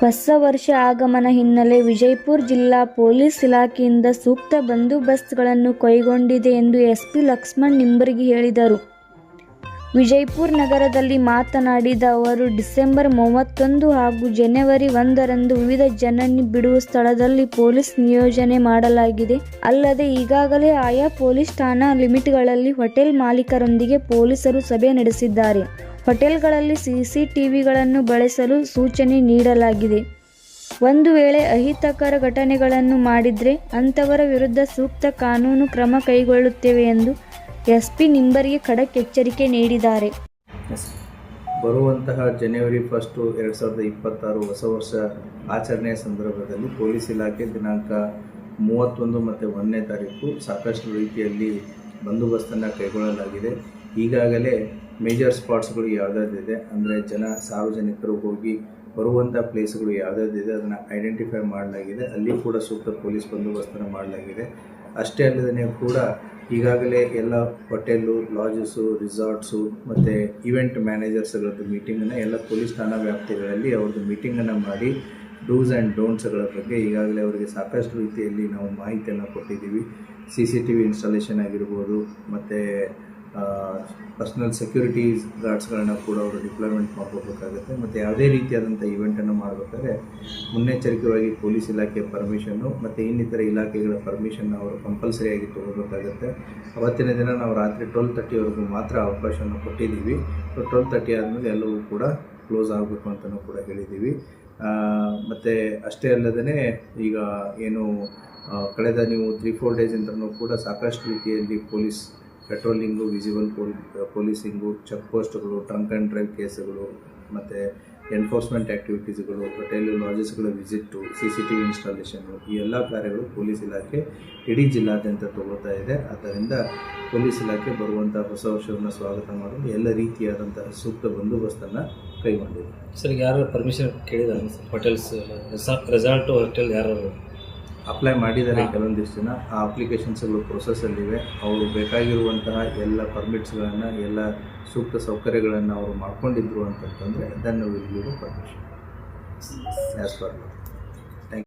ಹೊಸ ವರ್ಷ ಆಗಮನ ಹಿನ್ನೆಲೆ ವಿಜಯಪುರ ಜಿಲ್ಲಾ ಪೊಲೀಸ್ ಇಲಾಖೆಯಿಂದ ಸೂಕ್ತ ಬಂದೋಬಸ್ತ್ಗಳನ್ನು ಕೈಗೊಂಡಿದೆ ಎಂದು ಎಸ್ಪಿ ಲಕ್ಷ್ಮಣ್ ನಿಂಬರ್ಗಿ ಹೇಳಿದರು. ವಿಜಯಪುರ ನಗರದಲ್ಲಿ ಮಾತನಾಡಿದ ಅವರು, ಡಿಸೆಂಬರ್ ಮೂವತ್ತೊಂದು ಹಾಗೂ ಜನವರಿ ಒಂದರಂದು ವಿವಿಧ ಜನನಿ ಬಿಡುವ ಸ್ಥಳದಲ್ಲಿ ಪೊಲೀಸ್ ನಿಯೋಜನೆ ಮಾಡಲಾಗಿದೆ. ಅಲ್ಲದೆ ಈಗಾಗಲೇ ಆಯಾ ಪೊಲೀಸ್ ಠಾಣಾ ಲಿಮಿಟ್ಗಳಲ್ಲಿ ಹೋಟೆಲ್ ಮಾಲೀಕರೊಂದಿಗೆ ಪೊಲೀಸರು ಸಭೆ ನಡೆಸಿದ್ದಾರೆ. ಹೋಟೆಲ್ಗಳಲ್ಲಿ ಸಿಸಿಟಿವಿಗಳನ್ನು ಬಳಸಲು ಸೂಚನೆ ನೀಡಲಾಗಿದೆ. ಒಂದು ವೇಳೆ ಅಹಿತಕರ ಘಟನೆಗಳನ್ನು ಮಾಡಿದರೆ ಅಂಥವರ ವಿರುದ್ಧ ಸೂಕ್ತ ಕಾನೂನು ಕ್ರಮ ಕೈಗೊಳ್ಳುತ್ತೇವೆ ಎಂದು ಎಸ್ಪಿ ನಿಂಬರ್ಗೆ ಖಡಕ್ ಎಚ್ಚರಿಕೆ ನೀಡಿದ್ದಾರೆ. ಬರುವಂತಹ ಜನವರಿ ಫಸ್ಟು ಎರಡು ಸಾವಿರದ ಇಪ್ಪತ್ತಾರು ಹೊಸ ವರ್ಷ ಆಚರಣೆಯ ಸಂದರ್ಭದಲ್ಲಿ ಪೊಲೀಸ್ ಇಲಾಖೆ ದಿನಾಂಕ ಮೂವತ್ತೊಂದು ಮತ್ತು ಒಂದನೇ ತಾರೀಕು ಸಾಕಷ್ಟು ರೀತಿಯಲ್ಲಿ ಬಂದೋಬಸ್ತನ್ನು ಕೈಗೊಳ್ಳಲಾಗಿದೆ. ಈಗಾಗಲೇ ಮೇಜರ್ ಸ್ಪಾಟ್ಸ್ಗಳು ಯಾವುದಾದಿದೆ ಅಂದರೆ ಜನ ಸಾರ್ವಜನಿಕರು ಹೋಗಿ ಬರುವಂಥ ಪ್ಲೇಸ್ಗಳು ಯಾವುದಾದಿದೆ ಅದನ್ನು ಐಡೆಂಟಿಫೈ ಮಾಡಲಾಗಿದೆ. ಅಲ್ಲಿ ಕೂಡ ಸೂಕ್ತ ಪೊಲೀಸ್ ಬಂದೋಬಸ್ತನ್ನು ಮಾಡಲಾಗಿದೆ. ಅಷ್ಟೇ ಅಲ್ಲದೇ ಕೂಡ ಈಗಾಗಲೇ ಎಲ್ಲ ಹೋಟೆಲ್ಲು ಲಾಜಸ್ಸು ರಿಸಾರ್ಟ್ಸು ಮತ್ತು ಇವೆಂಟ್ ಮ್ಯಾನೇಜರ್ಸ್ಗಳದ್ದು ಮೀಟಿಂಗನ್ನು ಎಲ್ಲ ಪೊಲೀಸ್ ಠಾಣಾ ವ್ಯಾಪ್ತಿಗಳಲ್ಲಿ ಅವ್ರದ್ದು ಮೀಟಿಂಗನ್ನು ಮಾಡಿ ಡೂಸ್ ಆ್ಯಂಡ್ ಡೋಂಟ್ಸ್ಗಳ ಬಗ್ಗೆ ಈಗಾಗಲೇ ಅವರಿಗೆ ಸಾಕಷ್ಟು ರೀತಿಯಲ್ಲಿ ನಾವು ಮಾಹಿತಿಯನ್ನು ಕೊಟ್ಟಿದ್ದೀವಿ. C C T V installation ಆಗಿರ್ಬೋದು, ಮತ್ತು ಪರ್ಸ್ನಲ್ ಸೆಕ್ಯೂರಿಟೀಸ್ ಗಾರ್ಡ್ಸ್ಗಳನ್ನ ಕೂಡ ಅವರು ಡಿಪ್ಲಾಯ್ಮೆಂಟ್ ಮಾಡ್ಕೋಬೇಕಾಗುತ್ತೆ ಮತ್ತು ಯಾವುದೇ ರೀತಿಯಾದಂಥ ಇವೆಂಟನ್ನು ಮಾಡಬೇಕಾದ್ರೆ ಮುನ್ನೆಚ್ಚರಿಕೆಯಾಗಿ ಪೊಲೀಸ್ ಇಲಾಖೆಯ ಪರ್ಮಿಷನ್ನು ಮತ್ತು ಇನ್ನಿತರ ಇಲಾಖೆಗಳ ಪರ್ಮಿಷನ್ನ ಅವರು ಕಂಪಲ್ಸರಿಯಾಗಿ ತೊಗೋಬೇಕಾಗುತ್ತೆ ಅವತ್ತಿನ ದಿನ ನಾವು ರಾತ್ರಿ ಟ್ವೆಲ್ ತರ್ಟಿವರೆಗೂ ಮಾತ್ರ ಅವಕಾಶವನ್ನು ಕೊಟ್ಟಿದ್ದೀವಿ. ಟ್ವೆಲ್ ತರ್ಟಿ ಆದಮೇಲೆ ಎಲ್ಲವೂ ಕೂಡ ಕ್ಲೋಸ್ ಆಗಬೇಕು ಅಂತಲೂ ಕೂಡ ಹೇಳಿದ್ದೀವಿ. ಮತ್ತು ಅಷ್ಟೇ ಅಲ್ಲದೇ ಈಗ ಏನು ಕಳೆದ ನೀವು ತ್ರೀ ಫೋರ್ ಡೇಸಿಂದನೂ ಕೂಡ ಸಾಕಷ್ಟು ರೀತಿಯಲ್ಲಿ ಪೊಲೀಸ್ ಪೆಟ್ರೋಲಿಂಗು ವಿಸಿಬಲ್ ಪೋಲ್, ಪೊಲೀಸಿಂಗು ಚೆಕ್ ಪೋಸ್ಟ್ಗಳು ಟ್ರಂಕ್ ಆ್ಯಂಡ್ ಡ್ರೈವ್ ಕೇಸುಗಳು, ಮತ್ತು ಎನ್ಫೋರ್ಸ್ಮೆಂಟ್ ಆ್ಯಕ್ಟಿವಿಟೀಸ್ಗಳು hotel ಲಾಜಸ್ಗಳ visit C C T V ಇನ್ಸ್ಟಾಲೇಷನ್ನು, ಈ ಎಲ್ಲ ಕಾರ್ಯಗಳು ಪೊಲೀಸ್ ಇಲಾಖೆ ಇಡೀ ಜಿಲ್ಲಾದ್ಯಂತ ತಗೋತಾ ಇದೆ. ಆದ್ದರಿಂದ ಪೊಲೀಸ್ ಇಲಾಖೆ ಬರುವಂಥ ಹೊಸ ವರ್ಷವನ್ನು ಸ್ವಾಗತ ಮಾಡಲು ಎಲ್ಲ ರೀತಿಯಾದಂತಹ ಸೂಕ್ತ ಬಂದೋಬಸ್ತನ್ನು ಕೈಗೊಂಡಿದೆ. ಸರ್, ಯಾರು ಪರ್ಮಿಷನ್ ಕೇಳಿದ ಹೋಟೆಲ್ಸ್, ರೆಸಾರ್ಟ್ ಹೋಟೆಲ್ ಯಾರು ಅಪ್ಲೈ ಮಾಡಿದ್ದಾರೆ ಕೆಲವೊಂದಿಷ್ಟು ಜನ ಆ ಅಪ್ಲಿಕೇಶನ್ಸ್ಗಳು ಪ್ರೊಸೆಸ್ಸಲ್ಲಿವೆ ಅವರು ಬೇಕಾಗಿರುವಂತಹ ಎಲ್ಲ ಪರ್ಮಿಟ್ಸ್ಗಳನ್ನು ಎಲ್ಲ ಸೂಕ್ತ ಸೌಕರ್ಯಗಳನ್ನು ಅವರು ಮಾಡ್ಕೊಂಡಿದ್ರು ಅಂತಂತಂದರೆ then will give permission as per